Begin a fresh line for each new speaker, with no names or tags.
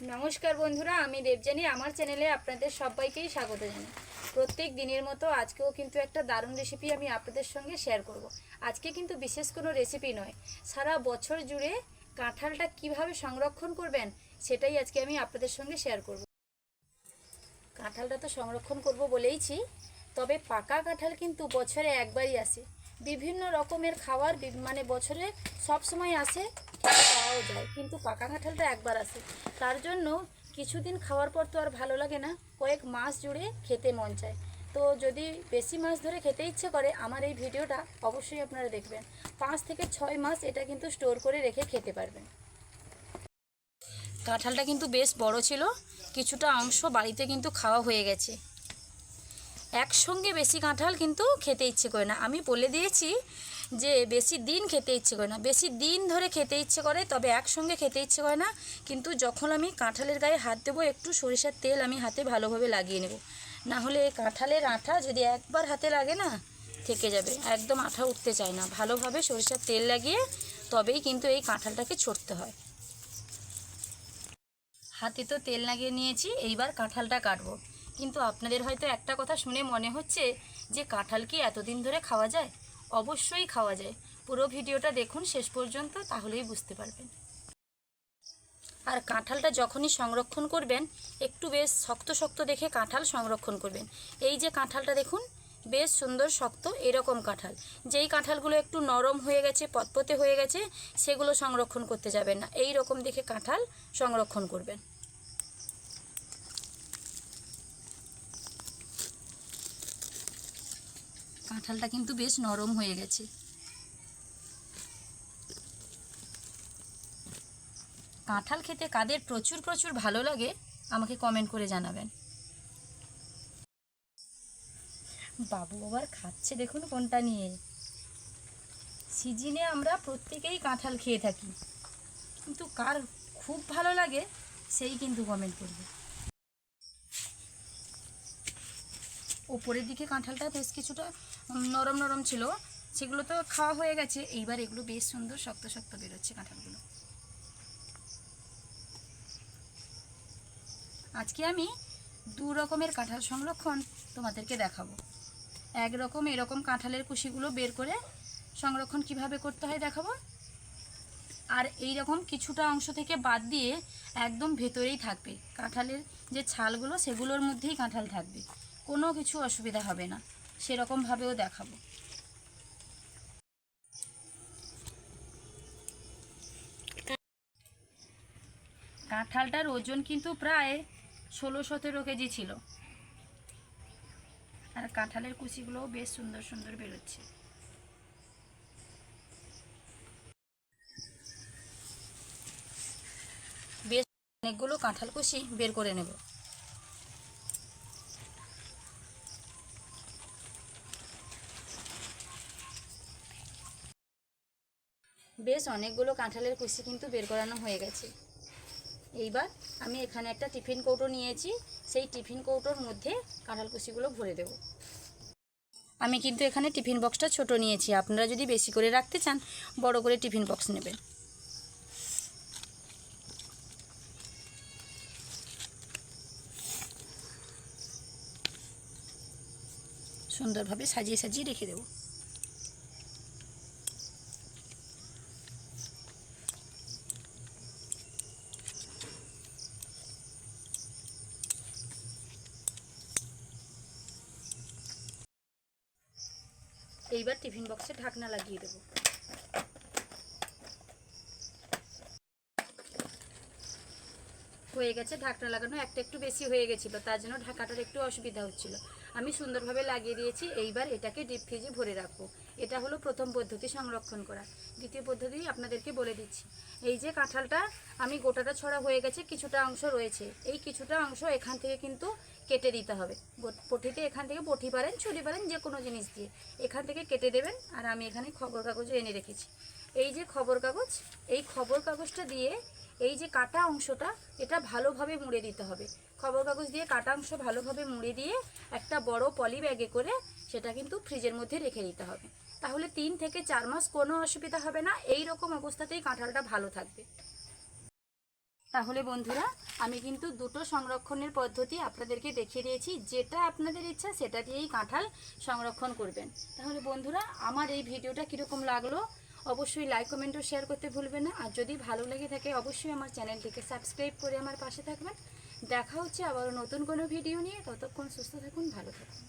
নমস্কার বন্ধুরা, আমি দেবজানি আমার চ্যানেলে আপনাদের সবাইকেই স্বাগত জানাই। প্রত্যেক দিনের মতো আজকেও কিন্তু একটা দারুণ রেসিপি আমি আপনাদের সঙ্গে শেয়ার করব। আজকে কিন্তু বিশেষ কোনো রেসিপি নয়। সারা বছর জুড়ে কাঁঠালটা কীভাবে সংরক্ষণ করবেন, সেটাই আজকে আমি আপনাদের সঙ্গে শেয়ার করব। কাঁঠালটা তো সংরক্ষণ করব বলেইছি, তবে পাকা কাঁঠাল কিন্তু বছরে একবারই আসে। বিভিন্ন রকমের খাবার মানে বছরে সব সময় আসে। খেতে পাওয়াও যায়, কিন্তু পাকা কাঁঠালটা একবার আসে তার জন্য কিছুদিন খাওয়ার পর তো আর ভালো লাগে না, কয়েক মাস জুড়ে খেতে মন চায়। তো যদি বেশি মাস ধরে খেতে ইচ্ছে করে, আমার এই ভিডিওটা অবশ্যই আপনারা দেখবেন। পাঁচ থেকে ছয় মাস এটা কিন্তু স্টোর করে রেখে খেতে পারবেন। কাঁঠালটা কিন্তু বেশ বড় ছিল, কিছুটা অংশ বাড়িতে কিন্তু খাওয়া হয়ে গেছে। একসঙ্গে বেশি কাঁঠাল কিন্তু খেতে ইচ্ছে করে না। আমি বলে দিয়েছি যে বেশি দিন খেতে ইচ্ছে করে না। বেশি দিন ধরে খেতে ইচ্ছে করে, তবে একসঙ্গে খেতে ইচ্ছে করে না। কিন্তু যখন আমি কাঁঠালের গায়ে হাত দেবো, একটু সরিষার তেল আমি হাতে ভালোভাবে লাগিয়ে নেব। না হলে কাঁঠালের আঠা যদি একবার হাতে লাগে না, থেকে যাবে। একদম আঠা উঠতে চায় না। ভালোভাবে সরিষার তেল লাগিয়ে তবেই কিন্তু এই কাঁঠালটাকে ছড়তে হয়। হাতে তো তেল লাগিয়ে নিয়েছি, এইবার কাঁঠালটা কাটবো। কিন্তু আপনাদের হয়তো একটা কথা শুনে মনে হচ্ছে যে কাঁঠাল কি এতদিন ধরে খাওয়া যায়? অবশ্যই খাওয়া যায়। পুরো ভিডিওটা দেখুন শেষ পর্যন্ত, তাহলেই বুঝতে পারবেন। আর কাঁঠালটা যখনই সংরক্ষণ করবেন, একটু বেশ শক্ত শক্ত দেখে কাঁঠাল সংরক্ষণ করবেন। এই যে কাঁঠালটা দেখুন, বেশ সুন্দর শক্ত এরকম কাঁঠাল। যেই কাঁঠালগুলো একটু নরম হয়ে গেছে পতপতে হয়ে গেছে, সেগুলো সংরক্ষণ করতে যাবেন না। এই রকম দেখে কাঁঠাল সংরক্ষণ করবেন। কাঁঠালটা কিন্তু বেশ নরম হয়ে গেছে। কাঁঠাল খেতে কাদের প্রচুর প্রচুর ভালো লাগে, আমাকে কমেন্ট করে জানাবেন। বাবু আবার খাচ্ছে দেখুন কোনটা নিয়ে। সিজিনে আমরা প্রত্যেকেই কাঁঠাল খেয়ে থাকি। কিন্তু কার খুব ভালো লাগে, সেই কিন্তু কমেন্ট করবে। ওপরের দিকে কাঁঠালটা বেশ কিছুটা নরম নরম ছিল। সেগুলো তো খাওয়া হয়ে গেছে। এইবার এগুলো বেশ সুন্দর শক্ত শক্ত বেরোচ্ছে কাঁঠালগুলো। আজকে আমি দু রকমের কাঁঠাল সংরক্ষণ তোমাদেরকে দেখাবো। এক রকম এরকম কাঁঠালের কুশিগুলো বের করে সংরক্ষণ কীভাবে করতে হয় দেখাবো। আর এই রকম কিছুটা অংশ থেকে বাদ দিয়ে একদম ভেতরেই থাকবে। কাঁঠালের যে ছালগুলো, সেগুলোর মধ্যেই কাঁঠাল থাকবে। কোনো কিছু অসুবিধা হবে না। সেরকমভাবেও দেখাবো। কাঁঠালটার ওজন কিন্তু প্রায় ষোলো সতেরো কেজি ছিল। আর কাঁঠালের কুচিগুলোও বেশ সুন্দর সুন্দর বেরোচ্ছে। বেশ অনেকগুলো কাঁঠাল কুচি বের করে নেব। বেশ অনেকগুলো কাঁঠালের কুচি কিন্তু বের করানো হয়ে গেছে। এইবার আমি এখানে একটা টিফিন কৌটো নিয়েছি, সেই টিফিন কৌটোর মধ্যে কাঁঠাল কুচিগুলো ভরে দেব। আমি কিন্তু এখানে টিফিন বক্সটা ছোট নিয়েছি, আপনারা যদি বেশি করে রাখতে চান, বড় করে টিফিন বক্স নেবেন। সুন্দরভাবে সাজিয়ে সাজিয়ে রেখে দেবো। এইবার টিফিন বক্সে ঢাকনা লাগিয়ে দেব। হয়ে গেছে ঢাকনা লাগানো, একটা একটু বেশি হয়ে গেছিল, তার জন্য ঢাকাটার একটু অসুবিধা হচ্ছিল। আমি সুন্দরভাবে লাগিয়ে দিয়েছি, এইবার এটাকে ডিপ ফ্রিজে ভরে রাখব। এটা হলো প্রথম পদ্ধতি সংরক্ষণ করা। দ্বিতীয় পদ্ধতি আপনাদেরকে বলে দিচ্ছি। এই যে কাঁঠালটা, আমি গোটাটা ছড়া হয়ে গেছে, কিছুটা অংশ রয়েছে। এই কিছুটা অংশ এখান থেকে কিন্তু কেটে দিতে হবে। পটিতে এখান থেকে বটি পারেন, ছুরি পারেন, যে কোনো জিনিস দিয়ে। এখান থেকে কেটে দেবেন, আর আমি এখানে খবর কাগজও এনে রেখেছি। এই যে খবর কাগজ, এই খবর কাগজটা দিয়ে এই যে কাটা অংশটা, এটা ভালোভাবে মুড়ে দিতে হবে। খবর কাগজ দিয়ে কাটা অংশ ভালোভাবে মুড়ে দিয়ে একটা বড় পলি ব্যাগে করে সেটা কিন্তু ফ্রিজের মধ্যে রেখে দিতে হবে। তাহলে তিন থেকে চার মাস কোনো অসুবিধা হবে না। এই রকম অবস্থাতেই কাঁঠালটা ভালো থাকবে। তাহলে বন্ধুরা, আমি কিন্তু দুটো সংরক্ষণের পদ্ধতি আপনাদেরকে দেখিয়ে দিয়েছি। যেটা আপনাদের ইচ্ছা সেটা দিয়েই কাঁঠাল সংরক্ষণ করবেন। তাহলে বন্ধুরা, আমার এই ভিডিওটা কীরকম লাগল অবশ্যই লাইক, কমেন্ট ও শেয়ার করতে ভুলবেন না। আর যদি ভালো লেগে থাকে, অবশ্যই আমার চ্যানেলটিকে সাবস্ক্রাইব করে আমার পাশে থাকবেন। দেখা হচ্ছে আবারও নতুন কোনো ভিডিও নিয়ে। ততক্ষণ সুস্থ থাকুন, ভালো থাকুন।